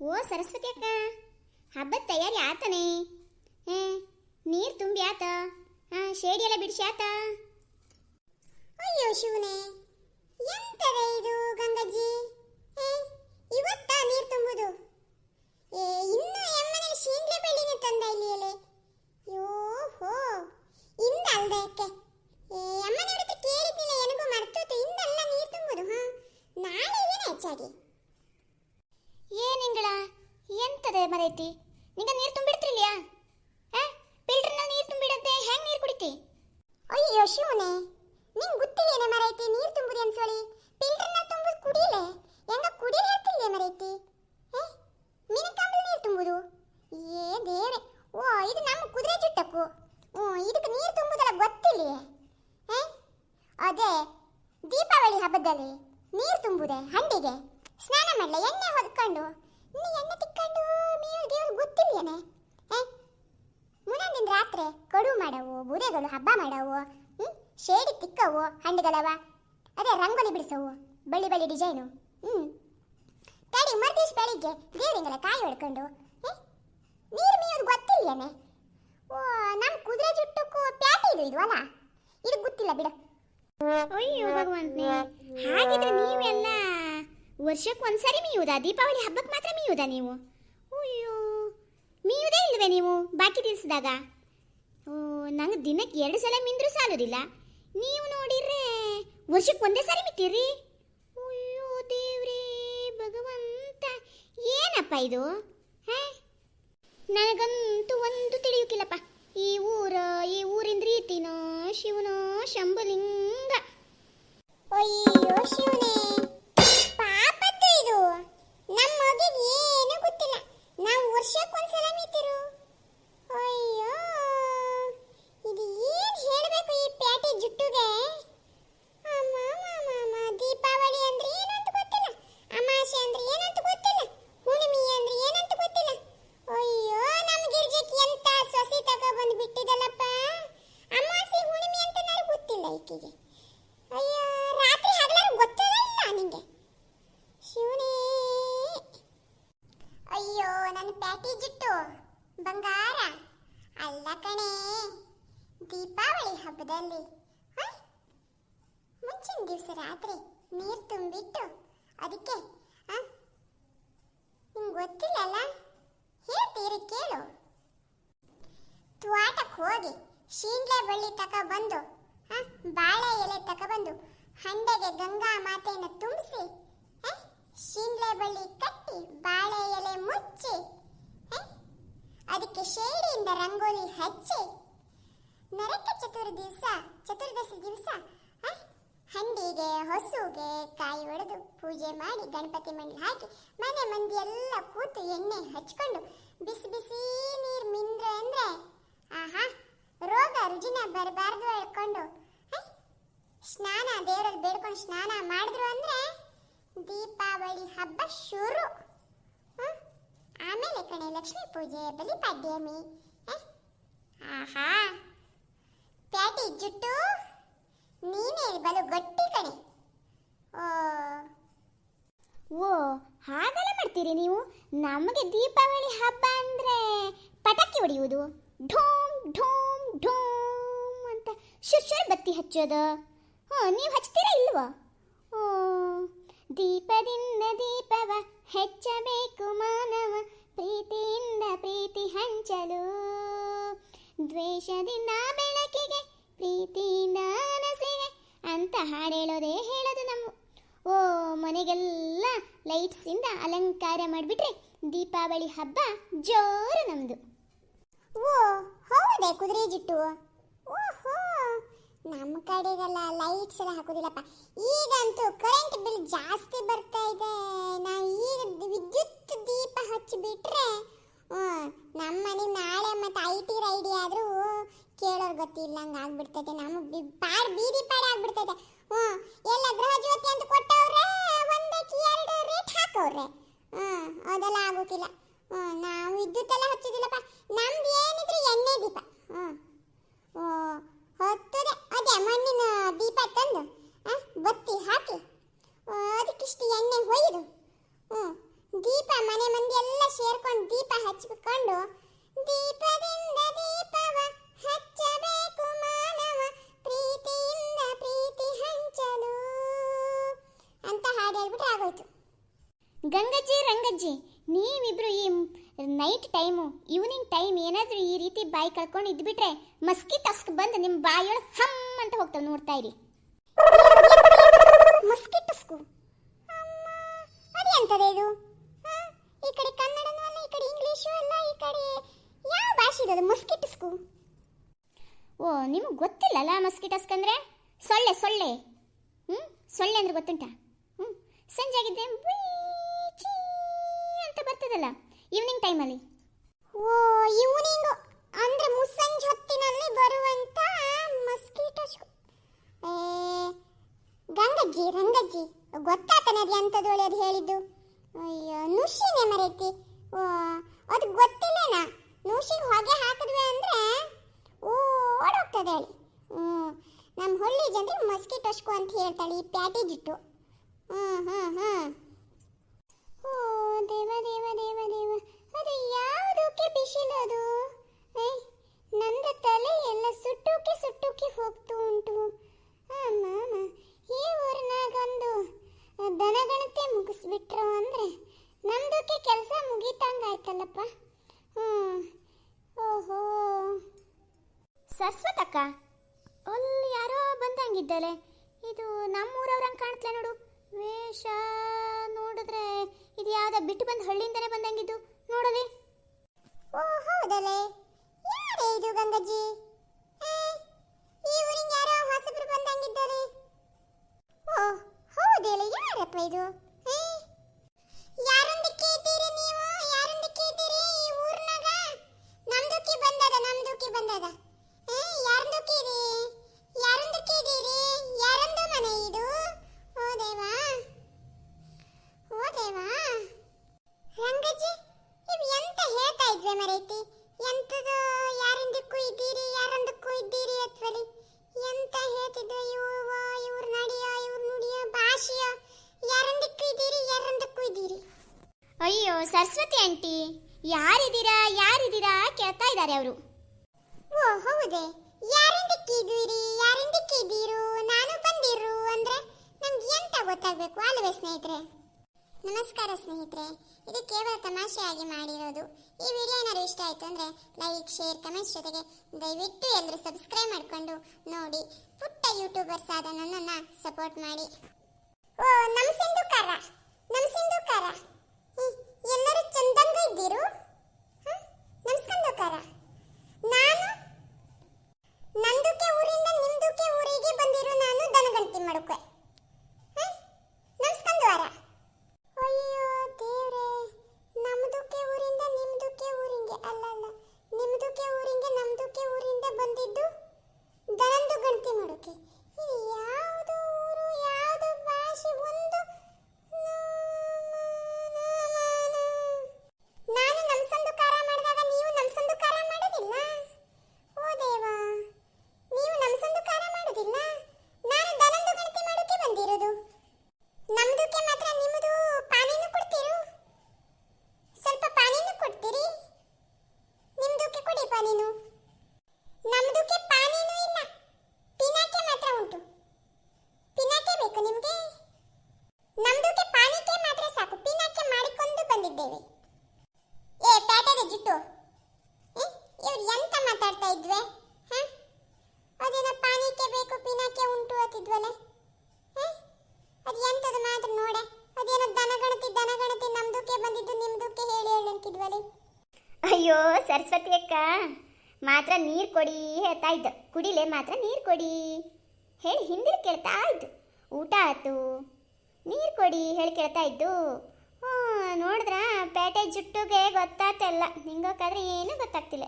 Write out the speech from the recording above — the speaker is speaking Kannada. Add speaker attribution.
Speaker 1: ಓ, ಸರಸ್ವತಿ ಅಕ್ಕ. ಹಬ್ಬದ ತಯಾರಿ ಆತನೆ. ಹೇ, ನೀರು ತುಂಬಿ ಆತ. ಶೇಡಿ ಎಲ್ಲ ಬಿಡಿಸಿ ಆತ.
Speaker 2: ಅಯ್ಯೋ, ಶಿವನೇ. ಎಂತದ ಇದು ಗಂಗಜ್ಜಿ ಏ, ಇವತ್ತಾ ನೀರು ತುಂಬುದು ಏ ಇನ್ನು ಎಮ್ಮನೆಗೆ ಶೀಂಗ್ಲೆ ಬೆಳ್ಳಿನ ತಂದ ಇಲ್ಲಿ ಯೋ ಹೋ ಇಂದ ಅಲ್ದ ಯಾಕೆ ಏ ಅಮ್ಮನ ಹತ್ರ ಕೇಳಿದ್ದಿಲ್ಲ ನನಗೂ ಮರ್ತೋತು ಇಂದಲ್ಲ ನೀರು ತುಂಬುದು ಹಾ ನಾಳೆ ಏನೇ ಹೆಚ್ಚಾಗಿ
Speaker 1: ಏನಿಂಗಳ ಎಂತದೆ ಮರೈತಿ ನಿಂಗ ನೀರು ತುಂಬಿಡ್ತಿರ್ಲಿಯಾ? ಹಾ? ಫಿಲ್ಟರ್ನಲ್ಲಿ ನೀರು ತುಂಬಿಡತ್ತೆ, ಹೆಂಗ್ ನೀರು ಕುಡಿತಿ?
Speaker 2: ಅಯ್ಯೋ ಶಿವನೆ, ನಿಂಗ್ ಗೊತ್ತಿಲ್ಲೇನೆ ಮರೈತಿ ನೀರು ತುಂಬುದು ಅನ್ಸೋಳಿ. ಫಿಲ್ಟರ್ನ ತುಂಬುದು ಕುಡಿಯಲೆ ಹೆಂಗ ಕುಡಿಯಲ್ ಹೇಳ್ತಿಲ್ಲೆ ಮರೈತಿ ಏ ಮಿನಕಂಬಲ್ ನೀರು ತುಂಬುದು? ಏ ದೇವ್ರೆ, ಓ, ಇದು ನಮ್ಮ ಕುದುರೆ ಚುಟ್ಟಕ್ಕು. ಹ್ಞೂ ಇದಕ್ಕೆ ನೀರು ತುಂಬುದಲ್ಲ ಏ ಅದೇ, ದೀಪಾವಳಿ ಹಬ್ಬದಲ್ಲಿ ನೀರು ತುಂಬುದೆ ಹಂಡಿಗೆ. ಸ್ನಾನ ಮಾಡಲ, ಎಣ್ಣೆ ಹೊದ್ಕೊಂಡು? ನೀ ಎಣ್ಣೆ ತಿಕ್ಕೊಂಡು ನೀರು ದೇವ್ರಿಗೆ ಗೊತ್ತಿಲ್ಲೇನೆ ಏ ಮುಂದಿನ ರಾತ್ರಿ ಕಡು ಮಾಡವು, ಬುರೆಗಳು ಹಬ್ಬ ಮಾಡವು, ಹ್ಮ್? ಶೇಡಿ ತಿಕ್ಕವು, ಹಣ್ಣುಗಳವ. ಅದೇ ರಂಗೋಲಿ ಬಿಡಿಸವು, ಬಳ್ಳಿ ಬಳ್ಳಿ ಡಿಸೈನು, ಹ್ಮ್? ತಡಿ ಮರ್ದಿವ್ಸ ಬೆಳಿಗ್ಗೆ ದೇವರಿಂಗಲ ಕಾಯಿ ಹೊಡ್ಕೊಂಡು ನೀರು ಮೀಯೋದು ಗೊತ್ತಿಲ್ಲೇನೆ ಓ ನಮ್ಮ ಕುದುರೆ ಜುಟ್ಟಕ್ಕೂ ಪ್ಯಾಟಿ ಇದು ಇದು ಅಲ್ಲ ಇದು ಗೊತ್ತಿಲ್ಲ ಬಿಡ.
Speaker 1: ಅಯ್ಯೋ ಭಗವಂತನೇ. ವರ್ಷಕ್ಕೆ ಒಂದ್ಸರಿ ಮೀಯುವುದಾ? ದೀಪಾವಳಿ ಹಬ್ಬಕ್ಕೆ ಮಾತ್ರ ಮೀಯುವುದಾ ನೀವು? ಅಯ್ಯೋ, ಮೀಯುವುದೇ ಇಲ್ವೇ ನೀವು ಬಾಕಿ ತಿನ್ಸಿದಾಗ ಓ, ನಂಗೆ ದಿನಕ್ಕೆ ಎರಡು ಸಲ ಮಿಂದ್ರೂ ಸಾಲೋದಿಲ್ಲ. ನೀವು ನೋಡಿದ್ರೆ ವರ್ಷಕ್ಕೆ ಒಂದೇ ಸಾರಿ ಮಿತ್ತೀರಿ? ಅಯ್ಯೋ ದೇವ್ರೇ, ಭಗವಂತ, ಏನಪ್ಪ ಇದು? ಹೇ, ನನಗಂತೂ ಒಂದು ತಿಳಿಯುಕಿಲ್ಲಪ್ಪ. ಈ ಊರ, ಈ ಊರಿನ ರೀತಿನೋ ಶಿವನೋ ಶಂಭುಲಿಂಗ.
Speaker 2: ಅಯ್ಯೋ ಶಿವನೇ ನಾವು ವರ್ಷಕ್ಕೊಂದ್ಸಲ ಮೀತಿರು. ಅಯ್ಯೋ ಇದು ಏನು ಹೇಳಬೇಕು ಈ ಪ್ಯಾಟಿ ಜುಟ್ಟುಗೆ? ಅಮ್ಮ ಅಮ್ಮ, ದೀಪಾವಳಿ ಅಂದ್ರೆ ಏನಂತ ಗೊತ್ತಿಲ್ಲ. ಅಮಾಸೆ ಅಂದ್ರೆ ಏನಂತ ಗೊತ್ತಿಲ್ಲ. ಹುಣ್ಣಿಮೆ ಅಂದ್ರೆ ಏನಂತ ಗೊತ್ತಿಲ್ಲ. ಅಯ್ಯೋ ನಮ್ಮ ಗಿರ್ಜಕ್ಕೆ ಎಂತ ಸೊಸಿ ತಕ ಬಂದು ಬಿಟ್ಟಿದಲ್ಲಪ್ಪ. ಅಮಾಸೆ ಹುಣ್ಣಿಮೆ ಅಂತ ನನಗೆ ಗೊತ್ತಿಲ್ಲ ಈಕೆಗೆ ಅಯ್ಯೋ ರಾತ್ರಿ ಹಗಲಾರು ಗೊತ್ತೇ ಇಲ್ಲ ನಿಂಗೆ ಶಿವನೇ ಅಯ್ಯೋ ನನ್ನ ಪ್ಯಾಟಿ ಜುಟ್ಟು ಬಂಗಾರ ಅಲ್ಲ ಕಣೆ ದೀಪಾವಳಿ ಹಬ್ಬದಲ್ಲಿ ಹ? ಮುಂಚಿನ ದಿವಸ ರಾತ್ರಿ ನೀರು ತುಂಬಿಟ್ಟು ಅದಕ್ಕೆ ನಿಮ್ಗೆ ಗೊತ್ತಿಲ್ಲಲ್ಲ? ಹೇಳ್ತೀರಿ, ಕೇಳು. ತ್ವಾಟಕ್ಕೆ ಹೋಗಿ ಶೀಂಗ್ಲೆ ಬಳ್ಳಿ ತಕ ಬಂದು ಬಾಳೆ ಎಲೆ ತಕ ಬಂದು ಹಂಡೆಗೆ ಗಂಗಾ ಮಾತೆಯನ್ನು ತುಂಬಿಸಿ ಶೀಂಗ್ಲೆ ಬಳ್ಳಿ ಕಟ್ಟಿ ಬಾಳೆ ಎಲೆ ಮುಚ್ಚಿ ಅದಕ್ಕೆ ಶೇಡಿಯಿಂದ ರಂಗೋಲಿ ಹಚ್ಚಿ, ನರಕ ಚತುರ್ದಿವಸ, ಚತುರ್ದಶಿ ದಿವಸ ಹಂಡಿಗೆ, ಹೊಸುಗೆ, ಕಾಯಿ ಒಡೆದು ಪೂಜೆ ಮಾಡಿ ಗಣಪತಿ ಮಂಡಿ ಹಾಕಿ ಮನೆ ಮಂದಿ ಎಲ್ಲ ಕೂತು ಎಣ್ಣೆ ಹಚ್ಕೊಂಡು ಬಿಸಿ ಬಿಸಿ ನೀರು ಮಿಂದ್ರೆ ಅಂದ್ರೆ, ಆಹಾ, ರೋಗ ರುಜಿನ ಬರಬಾರ್ದು ಹೇಳ್ಕೊಂಡು ಸ್ನಾನ ದೇವರಲ್ಲಿ ಬೇಡ್ಕೊಂಡು ಸ್ನಾನ ಮಾಡಿದ್ರು ಅಂದ್ರೆ ದೀಪಾವಳಿ ಹಬ್ಬ ಶುರು? ಆಮೇಲೆ ಕಣೆ ಲಕ್ಷ್ಮೀ ಪೂಜೆ ಬಲಿಪಾಡ್ಯಮಿ? ಆಹಾ, ಪ್ಯಾಟಿ ಜುಟ್ಟು ನೀನೇ ಬಲು ಗಟ್ಟಿ ಕಣೆ. ಓ.
Speaker 1: ಹಾಗೆಲ್ಲ ಮಾಡ್ತೀರಿ ನೀವು? ನಮಗೆ ದೀಪಾವಳಿ ಹಬ್ಬ ಅಂದ್ರೆ ಪಟಾಕಿ ಹೊಡೆಯುವುದು. ಢೋಮ್ ಢೋಮ್ ಢೋಮ್ ಅಂತ ಶುಶ್ರ ಬತ್ತಿ ಹಚ್ಚೋದು. ಹ್ಞೂ, ನೀವು ಹಚ್ತೀರಾ ಇಲ್ವಾ? ಓ, ದೀಪದಿಂದ ದೀಪವ ಹೆಚ್ಚಬೇಕು ಮಾನವ. ಪ್ರೀತಿಯಿಂದ ಪ್ರೀತಿ ಹಂಚಲು. ದ್ವೇಷದಿಂದ ಬೆಳಕಿಗೆ ಪ್ರೀತಿಯಿಂದ ಹಾಡು ಹೇಳೋದೇ ಹೇಳೋದು ನಮ್ಮ ಓ, ಮನೆಗೆಲ್ಲ ಲೈಟ್ಸಿಂದ ಅಲಂಕಾರ ಮಾಡಿಬಿಟ್ರೆ ದೀಪಾವಳಿ ಹಬ್ಬ ಜೋರು ನಮ್ಮದು
Speaker 2: ಓ, ಹೌದೇ ಕುದುರೆ ಜಿಟ್ಟು ಓಹೋ, ನಮ್ಮ ಕಡೆಗೆಲ್ಲ ಲೈಟ್ಸ್ ಎಲ್ಲ ಹಾಕೋದಿಲ್ಲಪ್ಪ. ಈಗಂತೂ ಕರೆಂಟ್ ಬಿಲ್ ಜಾಸ್ತಿ ಕೇಳೋರ್ ಇಲ್ಲಂಗೆ ಆಗ್ಬಿಡ್ತೈತೆ. ನಮ್ಮ ಬಿ- ಪಾಡ್, ಬೀದಿ ಪಾಡ್ ಆಗ್ಬಿಡ್ತೈತೆ. ಹ್ಞೂ, ಎಲ್ಲ ಗೃಹ ಜ್ಯೋತಿ ಅಂತ ಕೊಟ್ಟವ್ರೆ, ಒಂದಕ್ಕೆ ಎರಡು ರೇಟ್ ಹಾಕವ್ರೆ. ಹ್ಞೂ, ಅದೆಲ್ಲ ಆಗೋಕಿಲ್ಲ. ಹ್ಞೂ, ನಾವು ವಿದ್ಯುತ್ ಎಲ್ಲ ಹಚ್ಚೋದಿಲ್ಲಪ್ಪ. ನಮ್ದು ಏನಿದ್ರೆ ಎಣ್ಣೆ ದೀಪ. ಹ್ಞೂ, ಓ, ಹೊತ್ತದೆ. ಅದೇ, ಮಣ್ಣಿನ ದೀಪ ತಂದು ಬತ್ತಿ ಹಾಕಿ ಅದಕ್ಕಿಷ್ಟು ಎಣ್ಣೆ ಹೊಯ್ದು ಹ್ಞೂ, ದೀಪ ಮನೆ ಮಂದಿ ಎಲ್ಲ ಸೇರ್ಕೊಂಡು ದೀಪ ಹಚ್ಕೊಂಡು ದೀಪದಿಂದ
Speaker 1: ಗಂಗಜ್ಜಿ ರಂಗಜ್ಜಿ ನೀವಿಬ್ರು ಈ ನೈಟ್ ಟೈಮು ಈವ್ನಿಂಗ್ ಟೈಮ್ ಏನಾದರೂ ಈ ರೀತಿ ಬಾಯಿ ಕಳ್ಕೊಂಡು ಇದ್ಬಿಟ್ರೆ ಮಸ್ಕಿಟಸ್ಕ್ ಬಂದು ನಿಮ್ಮ ಬಾಯಿಯೊಳಗೆ ಹಮ್ ಅಂತ ಹೋಗ್ತಾವೆ ನೋಡ್ತಾ ಇರಿ.
Speaker 2: ಮಸ್ಕಿಟಸ್ಕು ಅದೆಂತದೆ ಇದು? ಈ ಕಡೆ ಕನ್ನಡನೂ ಅಲ್ಲ ಈ ಕಡೆ ಇಂಗ್ಲೀಷು ಅಲ್ಲ ಈ ಕಡೆ ಯಾವ ಭಾಷೆ ಇದು ಮಸ್ಕಿಟಸ್ಕು
Speaker 1: ಓ ನಿಮಗೆ ಗೊತ್ತಿಲ್ಲಲ್ಲ ಮಸ್ಕಿಟಸ್ಕ್ ಅಂದರೆ? ಸೊಳ್ಳೆ ಸೊಳ್ಳೆ. ಹ್ಞೂ ಸೊಳ್ಳೆ ಅಂದ್ರೆ ಗೊತ್ತುಂಟಾ? ಹ್ಞೂ ಸಂಜೆ ಆಗಿದ್ದೆ ಬುಯ್ ಅಂತ ಬರ್ತದಲ್ಲ ಈವ್ನಿಂಗ್ ಟೈಮಲ್ಲಿ
Speaker 2: ಓ ಈವ್ನಿಂಗ್ ಅಂದ್ರೆ ಮುಸ್ಸಂಜೆ ಹೊತ್ತಿನಲ್ಲಿ ಬರುವಂತ ಮಸ್ಕಿಟೋಸ್ ಏ, ಗಂಗಜ್ಜಿ, ರಂಗಜ್ಜಿ ಗೊತ್ತಾತನ ಅದು ಎಂಥದ್ದು ಅದು ಹೇಳಿದ್ದು? ಅಯ್ಯೋ, ನುಷಿನೇ ಮರೈತಿ. ಓ, ಅದು ಗೊತ್ತಿಲ್ಲನ? ನುಷಿಗೆ ಹೊಗೆ ಹಾಕಿದ್ವಿ ಅಂದ್ರೆ ಓಡೋಗ್ತದೆ ಹೇಳಿ ಹ್ಞೂ ನಮ್ಮ ಹೊಳ್ಳಿ ಜನರು ಮಸ್ಕಿಟೋಸ್ಕು ಅಂತ ಹೇಳ್ತಾಳೆ ಈ ಪ್ಯಾಟೇಜ್ ಇಟ್ಟು. ಹ್ಞೂ ಹ್ಞೂ ಹ್ಞೂ ಓ ದೇವ ದೇವ ದೇವ ದೇವ. ಅದು ಯಾವುದಕ್ಕೆ ಬಿಸಿಲು ಅದು ಏ, ನಂದ ತಲೆ ಎಲ್ಲ ಸುಟ್ಟುಕ್ಕೆ ಸುಟ್ಟುಕ್ಕೆ ಹೋಗ್ತು ಉಂಟು. ಅಮ್ಮ ಈ ಊರಿನಾಗ ಒಂದು ದನಗಣತೆ ಮುಗಿಸ್ಬಿಟ್ರು ಅಂದರೆ ನಮ್ದಕ್ಕೆ ಕೆಲಸ ಮುಗೀತಂಗಾಯ್ತಲ್ಲಪ್ಪ. ಹ್ಞೂ ಓಹೋ.
Speaker 1: ಸರಸ್ವತಕ್ಕ ಅಲ್ಲಿ ಯಾರೋ ಬಂದಂಗಿದ್ದಲೆ ಇದು ನಮ್ಮೂರವ್ರಂಗೆ ಕಾಣ್ತಲೆ ನೋಡು. ವೇಷ ನೋಡಿದ್ರೆ ಇದು ಯಾವ್ದ ಬಿಟ್ಟು ಬಂದ ಹಳ್ಳಿಯಿಂದನೇ ಬಂದಂಗಿದ್ದು. ನೋಡಲಿ.
Speaker 2: ಓ ಹೌದಲ್ಲೇ ಯಾರೇ ಇದು ಗಂಗಜ್ಜಿ ಈ ಊರಿಗೆ ಯಾರೋ ಹೊಸಬ್ರು ಬಂದಂಗಿದ್ದಾರೆ. ಓ ಹೌದಲ್ಲ ಯಾರಪ್ಪ ಇದು?
Speaker 1: ಅಯ್ಯೋ, ಸರಸ್ವತಿ ಆಂಟಿ, ಯಾರಿದ್ದೀರಾ ಯಾರಿದ್ದೀರಾ ಕೇಳ್ತಾ ಇದ್ದಾರೆ ಅವರು.
Speaker 2: ಓ, ಹೌದೇ. ಯಾರಿಂದಕ್ಕಿದ್ದೀರಿ ಯಾರಿಂದಕ್ಕಿದ್ದೀರು ನಾನು ಬಂದಿರು ಅಂದ್ರೆ ನಮ್ಗೆ ಎಂತ ಗೊತ್ತಾಗಬೇಕು, ಅಲ್ವೇ ಸ್ನೇಹಿತರೆ? ನಮಸ್ಕಾರ ಸ್ನೇಹಿತರೆ. ಇದು ಕೇವಲ ತಮಾಷೆಯಾಗಿ ಮಾಡಿರೋದು. ಈ ವಿಡಿಯೋ ಏನಾದ್ರು ಇಷ್ಟ ಆಯ್ತು ಅಂದ್ರೆ ಲೈಕ್, ಶೇರ್, ಕಮೆಂಟ್ಸ್ ಜೊತೆಗೆ ದಯವಿಟ್ಟು ಎಲ್ಲರೂ ಸಬ್ಸ್ಕ್ರೈಬ್ ಮಾಡ್ಕೊಂಡು ನೋಡಿ. ಪುಟ್ಟ ಯೂಟ್ಯೂಬರ್ಸ್ ಆದ ನನ್ನನ್ನ ಸಪೋರ್ಟ್ ಮಾಡಿ. ಓ ನಮ್ಮ ಸಿಂಧುಕಾರ ನಮ್ಮ ಸಿಂಧುಕಾರ. ಎಲ್ಲರೂ ಚಂದಂಗ ಇದ್ದೀರು ಹ? ನಮ್ ನಾನು ನಂದುಕೆ ಊರಿಂದ ನಿಮ್ದುಕೆ ಊರಿಗೆ ಬಂದಿರೋ ನಾನು ದನಗಂಟಿ ಮಾಡುಕೆ ನಮಸ್ಕಂದ್ವಾರ ಅಯ್ಯೋ ದೇವ್ರೆ ನಮ್ದುಕೆ ಊರಿಂದ ನಿಮ್ದುಕೆ ಊರಿಗೆ ಅಲ್ಲ ಅಲ್ಲ ನಿಮ್ದುಕೆ ಊರಿಗೆ ನಮ್ದುಕೆ ಊರಿಂದ ಬಂದಿದ್ದು ದನಂದು ಗಂಟಿ ಮಾಡೋಕೆ ಇದು ಯಾವುದು ಊರು ಯಾವುದು ಭಾಷೆ ಒಂದು ನಾನು ನಮ್ಸಂದುಕಾರ ಮಾಡಿದಾಗ ನೀವು ನಮ್ಸಂದುಕಾರ ಮಾಡೋದಿಲ್ಲ ಓ ದೇವಾ ನೀವು ನಮ್ಸಂದುಕಾರ ಮಾಡೋದಿಲ್ಲ ನಾನು ದನಂದು ಗಣತಿ ಮಾಡೋಕೆ ಬಂದಿರೋದು ನಮ್ದಕ್ಕೆ ಮಾತ್ರ ನಿಮ್ಮದು ಪಾನಿನೂ ಕೊಡ್ತೀರು ಸ್ವಲ್ಪ ಪಾನಿನೂ ಕೊಡ್ತೀರಿ ನಿಮ್ದಕ್ಕೆ ಕೊಡಿ ಪಾನಿನು ನಮ್ದಕ್ಕೆ ಪಾನಿನೂ ಇಲ್ಲ ಪಿನಾಕೆ ಮಾತ್ರ ಉಂಟು ಪಿನಾಕೆ ಬೇಕು ನಿಮ್ಗೆ ನಮ್ದಕ್ಕೆ ಪಾನಿಕೆ ಮಾತ್ರ ಸಾಕು ಪಿನಾಕೆ ಮಾಡಿಕೊಂಡು ಬಂದಿದ್ದೇವೆ ಏ ಪ್ಯಾಟದ ಜುಟ್ಟು ಇವ್ರು ಎಂತ ಮಾತಾಡ್ತಾ ಇದ್ವೆ ಹ? ಅದೇನೋ ಪಾನಿಕೆ ಬೇಕು ಪಿನಾಕೆ ಉಂಟು ಅಂತಿದ್ವಲ್ಲ ಹ? ಅದು ಎಂತದು ಮಾತ್ರ ನೋಡೆ ಅದೇನೋ ದನಗಣತಿ ದನಗಣತಿ ನಮ್ದುಕ್ಕೆ ಬಂದಿದ್ದು ನಿಮ್ದುಕ್ಕೆ ಹೇಳಿ ಹೇಳಿ ಅಂತಿದ್ವಲ್ಲ
Speaker 1: ಅಯ್ಯೋ, ಸರಸ್ವತಿ ಅಕ್ಕ, ಮಾತ್ರ ನೀರು ಕೊಡಿ ಹೇಳ್ತಾ ಇದ್ದ. ಕುಡಿಲೆ ಮಾತ್ರ ನೀರು ಕೊಡಿ ಹೇಳಿ ಹಿಂದಿರು ಕೇಳ್ತಾ ಇದ್ದು. ಊಟ ಆಯ್ತು. ನೀರು ಕೊಡಿ ಹೇಳಿ ಕೇಳ್ತಾ ಇದ್ದು. ಹ್ಞೂ ನೋಡಿದ್ರ, ಪೇಟೆ ಜುಟ್ಟುಗೆ ಗೊತ್ತಾತಲ್ಲ ನಿಂಗೋಕಾದ್ರೆ ಏನೂ ಗೊತ್ತಾಗ್ತಿಲ್ಲ.